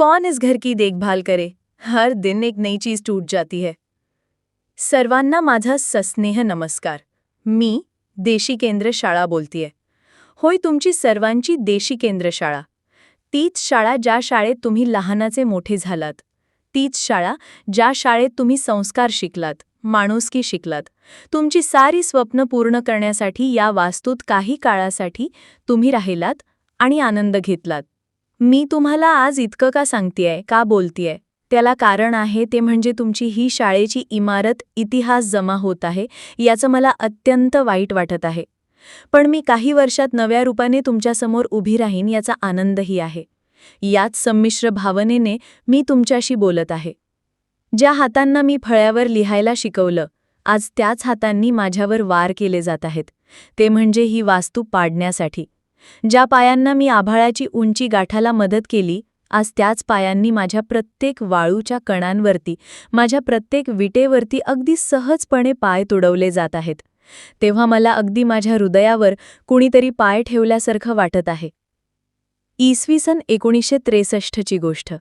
कौन इस घर की देखभाल करे? हर दिन एक नई चीज टूट जाती है। सर्वांना माझा सस्नेह नमस्कार। मी देशी केंद्र शाळा बोलतीये। होय तुमची सर्वांची देशी केंद्र शाळा। तीच शाळा ज्या शाळेत तुम्ही लहानाचे मोठे झालात. तीच शाळा ज्या शाळेत तुम्ही संस्कार शिकलात माणुसकी शिकलात. तुमची सारी स्वप्न पूर्ण करण्यासाठी या वास्तूत काही काळासाठी तुम्ही राहिलात आणि आनंद घेतलात. मी तुम्हाला आज इतकं का सांगतेय का बोलतीये? त्याला कारण आहे ते म्हणजे तुमची ही शाळेची इमारत इतिहास जमा होत आहे याचं मला अत्यंत वाईट वाटत आहे. पण मी काही वर्षात नव्या रूपाने तुमच्यासमोर उभी राहीन याचा आनंदही आहे. याच संमिश्र भावनेने मी तुमच्याशी बोलत आहे. ज्या हातांना मी फळ्यावर लिहायला शिकवलं आज त्याच हातांनी माझ्यावर वार केले जात आहेत. ते म्हणजे ही वास्तू पाडण्यासाठी. ज्या पायांना मी आभाळाची उंची गाठाला मदत केली आज त्याच पायांनी माझ्या प्रत्येक वाळूच्या कणांवरती माझ्या प्रत्येक विटेवरती अगदी सहजपणे पाय तुडवले जात आहेत. तेव्हा मला अगदी माझ्या हृदयावर कुणीतरी पाय ठेवल्यासारखं वाटत आहे. इसवी सन एकोणीसशे त्रेसष्टची गोष्ट.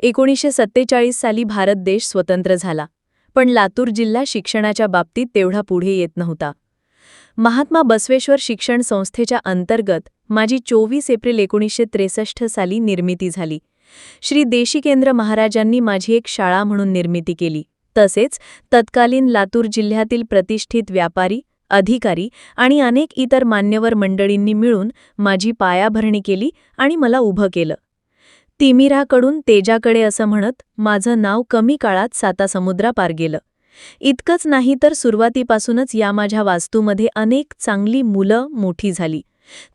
एकोणीसशे सत्तेचाळीस साली भारत देश स्वतंत्र झाला. पण लातूर जिल्हा शिक्षणाच्या बाबतीत तेवढा पुढे येत नव्हता. महात्मा बसवेश्वर शिक्षण संस्थेच्या अंतर्गत माझी चोवीस एप्रिल एकोणीसशे त्रेसष्ट साली निर्मिती झाली. श्री देशिकेंद्र महाराजांनी माझी एक शाळा म्हणून निर्मिती केली. तसेच तत्कालीन लातूर जिल्ह्यातील प्रतिष्ठित व्यापारी अधिकारी आणि अनेक इतर मान्यवर मंडळींनी मिळून माझी पायाभरणी केली आणि मला उभं केलं. तिमिराकडून तेजाकडे असं म्हणत माझं नाव कमी काळात सातासमुद्रापार गेलं. इतकंच नाही तर सुरुवातीपासूनच या माझ्या वास्तूमध्ये अनेक चांगली मुलं मोठी झाली.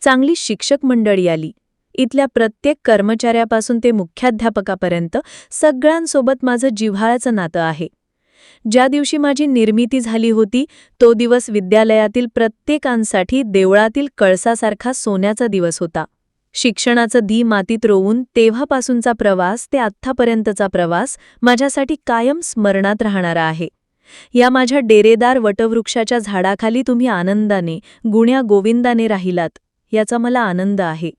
चांगली शिक्षक मंडळी आली. इथल्या प्रत्येक कर्मचाऱ्यापासून ते मुख्याध्यापकापर्यंत सगळ्यांसोबत माझं जिव्हाळ्याचं नातं आहे. ज्या दिवशी माझी निर्मिती झाली होती तो दिवस विद्यालयातील प्रत्येकांसाठी देवळातील कळसासारखा सोन्याचा दिवस होता. शिक्षणाचं धी मातीत रोवून तेव्हापासूनचा प्रवास ते आत्तापर्यंतचा प्रवास माझ्यासाठी कायम स्मरणात राहणारा आहे. या माझ्या डेरेदार वटवृक्षाच्या झाडाखाली तुम्ही आनंदाने गुण्या गोविंदाने राहिलात याचा मला आनंद आहे.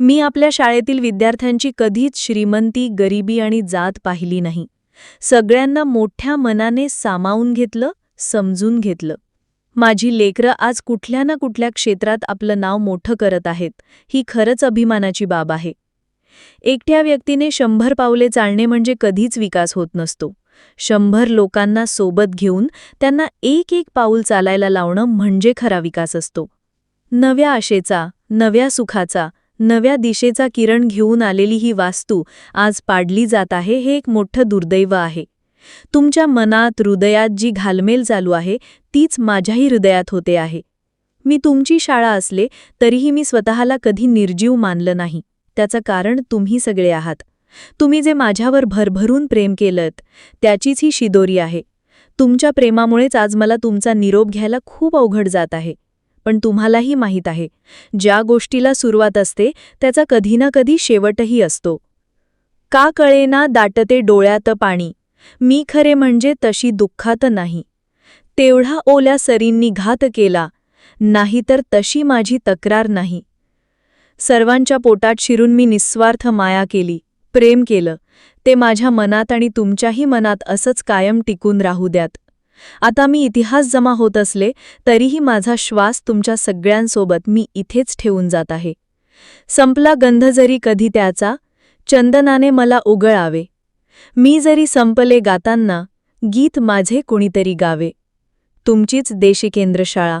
मी आपल्या शाळेतील विद्यार्थ्यांची कधीच श्रीमंती गरिबी आणि जात पाहिली नाही. सगळ्यांना मोठ्या मनाने सामावून घेतलं समजून घेतलं. माझी लेकरं आज कुठल्या ना कुठल्या क्षेत्रात आपलं नाव मोठं करत आहेत ही खरंच अभिमानाची बाब आहे. एकट्या व्यक्तीने शंभर पावले चालणे म्हणजे कधीच विकास होत नसतो. शंभर लोकांना सोबत घेऊन त्यांना एक एक पाऊल चालायला लावणं म्हणजे खरा विकास असतो. नव्या आशेचा नव्या सुखाचा नव्या दिशेचा किरण घेऊन आलेली ही वास्तू आज पाडली जात आहे हे एक मोठं दुर्दैव आहे. तुमच्या मनात हृदयात जी घालमेल चालू आहे तीच माझ्याही हृदयात होते आहे. मी तुमची शाळा असले तरीही मी स्वतःला कधी निर्जीव मानलं नाही. त्याचं कारण तुम्ही सगळे आहात. तुम्ही जे माझ्यावर भरभरून प्रेम केलंत त्याचीच ही शिदोरी आहे. तुमच्या प्रेमामुळेच आज मला तुमचा निरोप घ्यायला खूप अवघड जात आहे. पण तुम्हालाही माहीत आहे ज्या गोष्टीला सुरुवात असते त्याचा कधी ना कधी शेवटही असतो. का कळेना दाटते डोळ्यात पाणी मी खरे म्हणजे तशी दुःखात नाही. तेवढा ओल्या सरींनी घात केला नाहीतर तशी माझी तक्रार नाही. सर्वांच्या पोटात शिरून मी निस्वार्थ माया केली. प्रेम केलं. ते माझ्या मनात आणि तुमच्याही मनात असंच कायम टिकून राहू द्यात. आता मी इतिहास जमा होत असले तरीही माझा श्वास तुमच्या सगळ्यांसोबत मी इथेच ठेवून जात आहे. संपला गंध जरी कधी त्याचा चंदनाने मला उगळावे. मी जरी संपले गातांना गीत माझे कुणीतरी गावे. तुमचीच देशी केंद्रशाळा